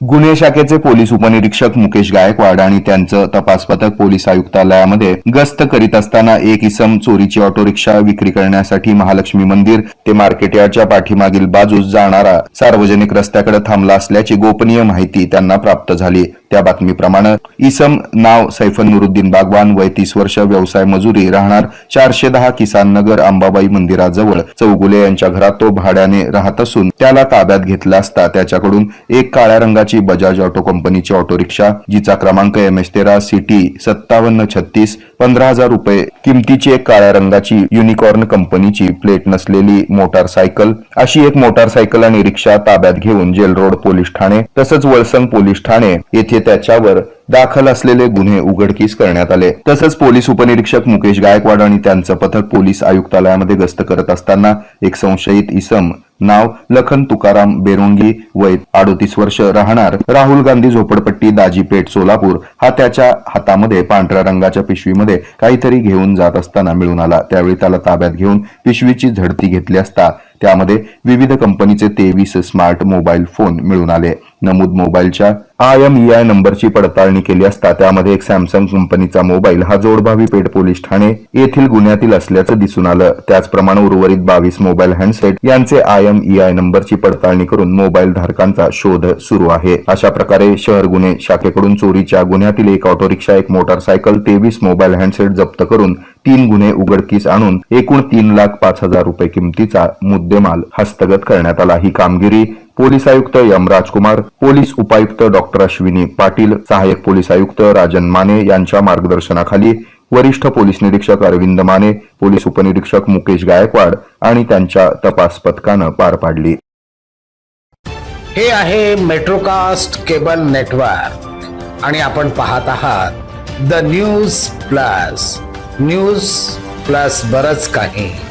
गुन्हे शाखेचे पोलीस उपनिरीक्षक मुकेश गायकवाड आणि त्यांचं तपास पथक पोलीस आयुक्तालयामध्ये गस्त करीत असताना एक इसम चोरीची ऑटो रिक्षा विक्री करण्यासाठी महालक्ष्मी मंदिर ते मार्केट यार्डच्या पाठीमागील बाजूस जाणारा सार्वजनिक रस्त्याकडे थांबला असल्याची गोपनीय माहिती त्यांना प्राप्त झाली. त्या बातमीप्रमाणे इसम नाव सैफन नुरुद्दीन बागवान वय तीस वर्ष व्यवसाय मजुरी राहणार चारशे दहा किसान नगर अंबाबाई मंदिराजवळ. चौगुले यांच्या घरात तो भाड्याने राहत असून त्याला ताब्यात घेतला असता त्याच्याकडून एक काळ्या रंगाची बजाज ऑटो कंपनीची ऑटो रिक्षा जिचा क्रमांक एम एस तेरा सिटी सत्तावन्न छत्तीस पंधरा हजार रुपये. किमतीची एक काळ्या रंगाची युनिकॉर्न कंपनीची प्लेट नसलेली मोटारसायकल अशी एक मोटारसायकल आणि रिक्षा ताब्यात घेऊन जेल रोड पोलीस ठाणे तसंच वळसंग पोलीस ठाणे येथे त्याच्यावर दाखल असलेले गुन्हे उघडकीस करण्यात आले. तसंच पोलीस उपनिरीक्षक मुकेश गायकवाड आणि त्यांचं पथक पोलीस आयुक्तालयामध्ये गस्त करत असताना एक संशयित इसम नाव लखन तुकाराम बेरोंगी वय अडोतीस वर्ष राहणार. राहुल गांधी झोपडपट्टी दाजीपेठ सोलापूर हा त्याच्या हातामध्ये पांढऱ्या रंगाच्या पिशवीमध्ये काहीतरी घेऊन जात असताना मिळून आला. त्यावेळी त्याला ताब्यात घेऊन पिशवीची झडती घेतली असता त्यामध्ये विविध कंपनीचे तेवीस स्मार्ट मोबाईल फोन मिळून आले. नमूद मोबाईलच्या आय एम ई आय नंबरची पडताळणी केली असता त्यामध्ये एक सॅमसंग कंपनीचा मोबाईल हा जोडभावी पेठ पोलीस ठाणे येथील गुन्ह्यातील असल्याचं दिसून आलं. त्याचप्रमाणे उर्वरित बावीस मोबाईल हँडसेट यांचे आय एम ई आय नंबरची पडताळणी करून मोबाईल धारकांचा शोध सुरू आहे. अशा प्रकारे शहर गुन्हे शाखेकडून चोरीच्या गुन्ह्यातील एक ऑटो रिक्षा एक मोटारसायकल तेवीस मोबाईल हँडसेट जप्त करून तीन गुन्हे उघडकीस आणून एकूण तीन लाख पाच हजार रुपये किमतीचा मुद्देमाल हस्तगत करण्यात आला. ही कामगिरी पोलीस आयुक्त एम राजकुमार पोलीस उपायुक्त डॉक्टर अश्विनी पाटील सहाय्यक पोलीस आयुक्त राजन माने यांच्या मार्गदर्शनाखाली वरिष्ठ पोलीस निरीक्षक अरविंद माने पोलीस उपनिरीक्षक मुकेश गायकवाड आणि त्यांच्या तपास पथकानं पार पाडली. हे आहे मेट्रोकास्ट केबल नेटवर्क आणि आपण पाहत आहात the news plus. News plus बरच काही.